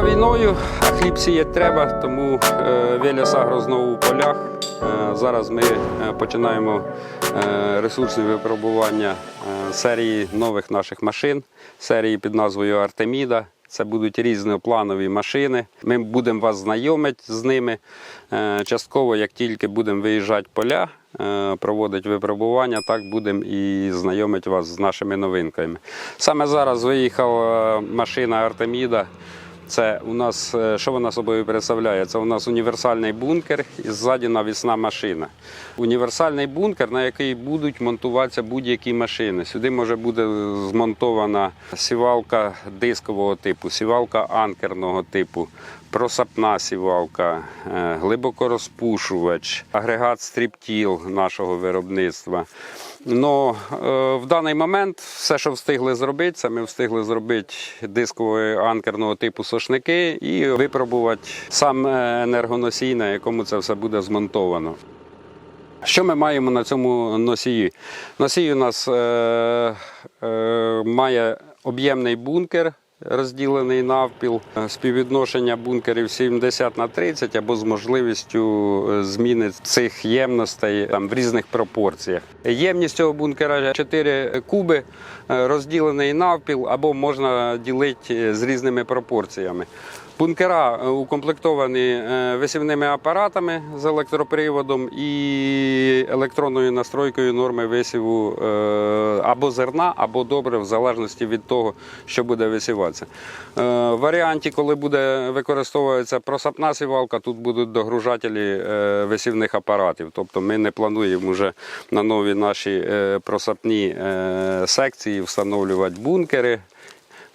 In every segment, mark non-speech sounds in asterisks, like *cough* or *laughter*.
Весною, а хліб сіяти треба, тому е, Веліс Агро знову у полях. Е, Зараз ми е, починаємо е, ресурсні випробування серії нових наших машин, серії під назвою Артеміда. Це будуть різнопланові машини. Ми будемо вас знайомити з ними. Частково, як тільки будемо виїжджати поля, проводити випробування, так будемо і знайомити вас з нашими новинками. Саме зараз виїхала машина Артеміда. Це у нас, е, що вона собою представляє? Це у нас універсальний бункер і ззаді навісна машина. Універсальний бункер, на який будуть монтуватися будь-які машини. Сюди може бути змонтована сівалка дискового типу, сівалка анкерного типу, просапна сівалка, е, глибокорозпушувач, агрегат стріптіл нашого виробництва. Ну, е, в даний момент все, що встигли зробити, це ми встигли зробити дискового анкерного типу сошники і випробувати сам е, енергоносій, на якому це все буде змонтовано. Що ми маємо на цьому носії? Носій у нас е, е, має об'ємний бункер. Розділений навпіл, Е, співвідношення бункерів 70 на 30 або з можливістю е, зміни цих ємностей там, в різних пропорціях. Ємність цього бункера 4 куби, е, розділений навпіл, або можна ділити з різними пропорціями. Бункера е, укомплектовані е, висівними апаратами з електроприводом і електронною настройкою норми висіву е, або зерна, або добре, в залежності від того, що буде висіватися. В варіанті, коли буде використовуватися просапна сівалка, тут будуть догружателі висівних апаратів. Тобто ми не плануємо вже на нові наші просапні секції встановлювати бункери.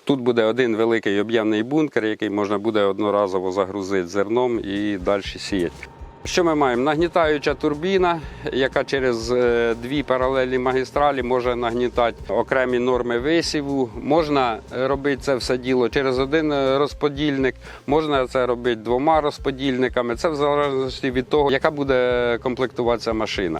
Тут буде один великий об'ємний бункер, який можна буде одноразово загрузити зерном і далі сіяти. Що ми маємо? Нагнітаюча турбіна, яка через е, дві паралельні магістралі може нагнітати окремі норми висіву. Можна робити це все діло через один е, розподільник, можна це робити двома розподільниками. Це в залежності від того, яка буде комплектуватися машина.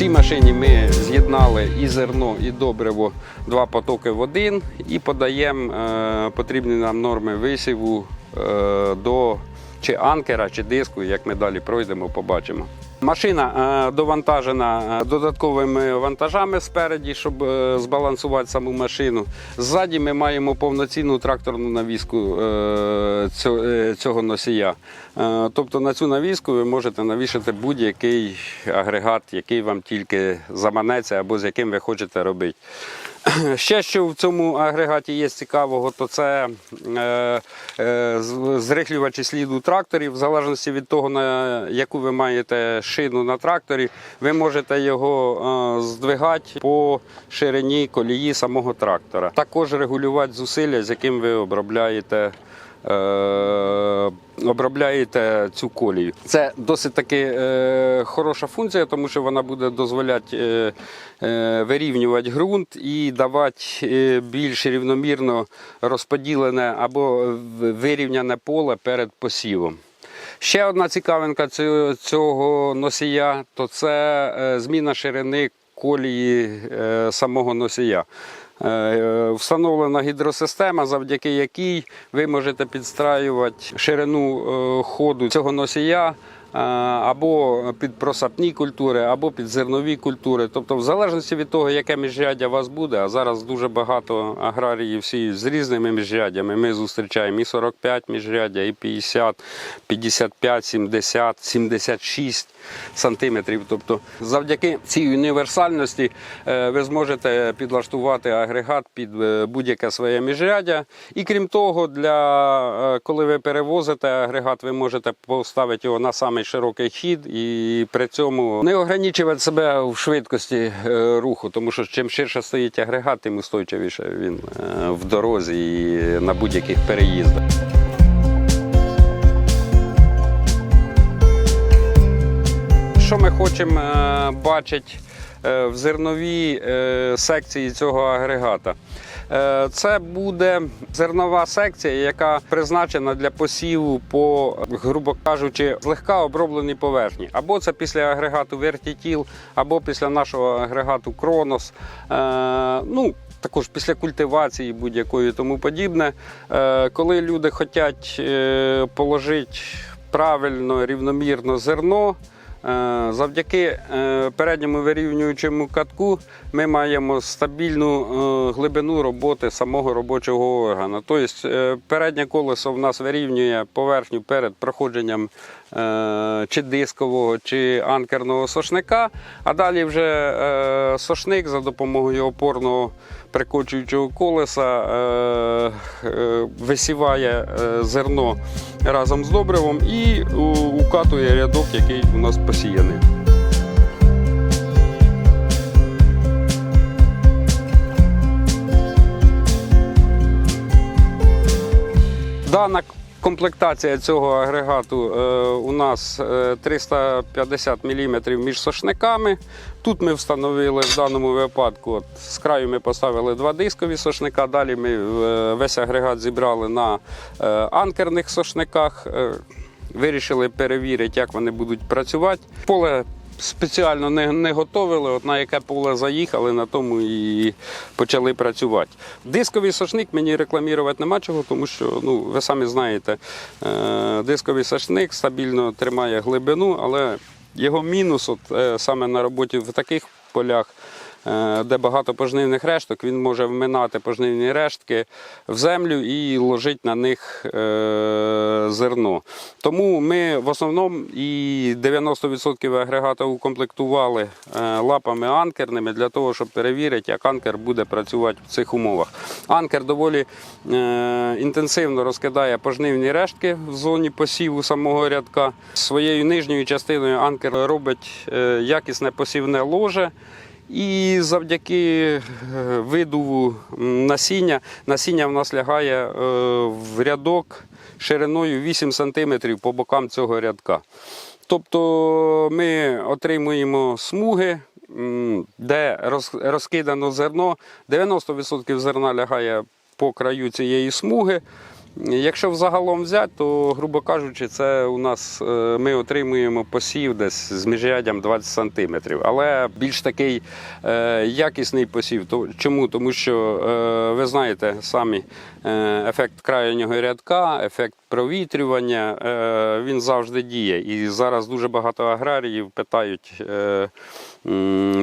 Цій машині ми з'єднали і зерно, і добриво два потоки в один і подаємо е, потрібні нам норми висіву е, до чи анкера, чи диску, як ми далі пройдемо, побачимо. Машина е, довантажена е, додатковими вантажами спереді, щоб е, збалансувати саму машину. Ззаді ми маємо повноцінну тракторну навіску цього, носія. Тобто на цю навіску ви можете навішати будь-який агрегат, який вам тільки заманеться або з яким ви хочете робити. *clears throat* Ще що в цьому агрегаті є цікавого, то це е, е, зрихлювачі сліду тракторів. В залежності від того, на яку ви маєте шину на тракторі, ви можете його е, здвигати по ширині колії самого трактора. Також регулювати зусилля, з яким ви обробляєте. Е, Обробляєте цю колію. Це досить таки е, хороша функція, тому що вона буде дозволяти е, е, вирівнювати ґрунт і давати е, більш рівномірно розподілене або вирівняне поле перед посівом. Ще одна цікавинка цього, носія то це е, зміна ширини колії е, самого носія. Е, Встановлена гідросистема, завдяки якій ви можете підстраювати ширину е, ходу цього носія або під просапні культури, або під зернові культури. Тобто, в залежності від того, яке міжряддя у вас буде, а зараз дуже багато аграріїв всі з різними міжряддями. Ми зустрічаємо і 45 міжряддя, і 50, 55, 70, 76 сантиметрів. Тобто, завдяки цій універсальності е, ви зможете підлаштувати агрегат під е, будь-яке своє міжряддя. І крім того, для е, коли ви перевозите агрегат, ви можете поставити його на самий широкий хід і при цьому не ограничувати себе в швидкості руху, тому що чим ширше стоїть агрегат, тим устойчивіше він в дорозі і на будь-яких переїздах. Що ми хочемо е, бачити е, в зерновій е, секції цього агрегата? Це буде зернова секція, яка призначена для посіву по, грубо кажучи, злегка обробленій поверхні. Або це після агрегату Вертітіл, або після нашого агрегату Кронос. Ну, також після культивації будь-якої тому подібне. Коли люди хочуть положити правильно, рівномірно зерно. Е, Завдяки е, передньому вирівнюючому катку ми маємо стабільну е, глибину роботи самого робочого органу. Тобто переднє колесо в нас вирівнює поверхню перед проходженням чи дискового, чи анкерного сошника, а далі вже сошник за допомогою опорного прикочуючого колеса е, е, висіває е, зерно разом з добривом і укатує рядок, який у нас посіяний. Дана комплектація цього агрегату е, у нас е, 350 мм між сошниками. Тут ми встановили в даному випадку, от, з краю ми поставили два дискові сошника, далі ми е, весь агрегат зібрали на е, анкерних сошниках. Е, Вирішили перевірити, як вони будуть працювати. Поле спеціально не, не готовили, от на яке поле заїхали, на тому і почали працювати. Дисковий сошник мені рекламувати нема чого, тому що ну, ви самі знаєте, дисковий сошник стабільно тримає глибину, але його мінус, от, е, саме на роботі в таких полях. е, Де багато пожнивних решток, він може вминати пожнивні рештки в землю і ложити на них е, зерно. Тому ми в основному і 90% агрегата укомплектували е, лапами анкерними для того, щоб перевірити, як анкер буде працювати в цих умовах. Анкер доволі е, інтенсивно розкидає пожнивні рештки в зоні посіву самого рядка. Своєю нижньою частиною анкер робить е, якісне посівне ложе. І завдяки е, видуву насіння, насіння в нас лягає е, в рядок шириною 8 см по бокам цього рядка. Тобто ми отримуємо смуги, де розкидано зерно. 90% зерна лягає по краю цієї смуги. Якщо взагалом взяти, то, грубо кажучи, це у нас е, ми отримуємо посів десь з міжряддям 20 сантиметрів. Але більш такий е, якісний посів. Чому? Тому що е, ви знаєте самі ефект крайнього рядка, ефект провітрювання, е, він завжди діє. І зараз дуже багато аграріїв питають. Е,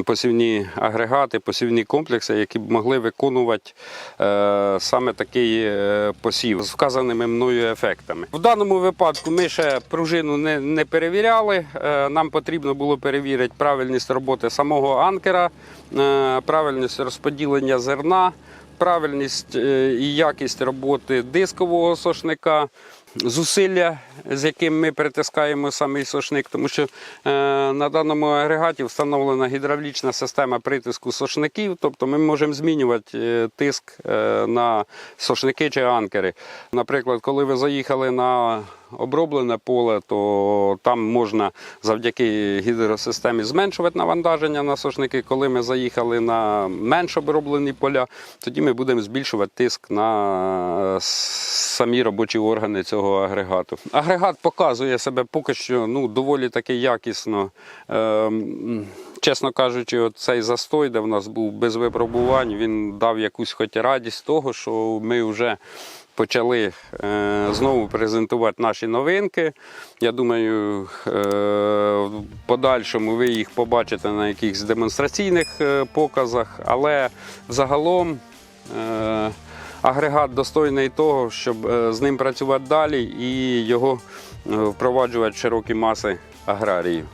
Посівні агрегати, посівні комплекси, які б могли виконувати е, саме такий посів з вказаними мною ефектами. В даному випадку ми ще пружину не, не перевіряли. Нам потрібно було перевірити правильність роботи самого анкера, правильність розподілення зерна, правильність і якість роботи дискового сошника. Зусилля, з яким ми притискаємо самий сошник, тому що е, на даному агрегаті встановлена гідравлічна система притиску сошників, тобто ми можемо змінювати е, тиск е, на сошники чи анкери. Наприклад, коли ви заїхали на оброблене поле, то там можна завдяки гідросистемі зменшувати навантаження на сошники. Коли ми заїхали на менш оброблені поля, тоді ми будемо збільшувати тиск на е, самі робочі органи цього агрегату. Агрегат показує себе поки що ну, доволі таки якісно. Ем, Чесно кажучи, цей застой, де в нас був без випробувань, він дав якусь хоч радість того, що ми вже почали е, знову презентувати наші новинки. Я думаю, е, в подальшому ви їх побачите на якихось демонстраційних е, показах, але загалом. Е, Агрегат достойний того, щоб е, з ним працювати далі і його е, впроваджувати в широкі маси аграріїв.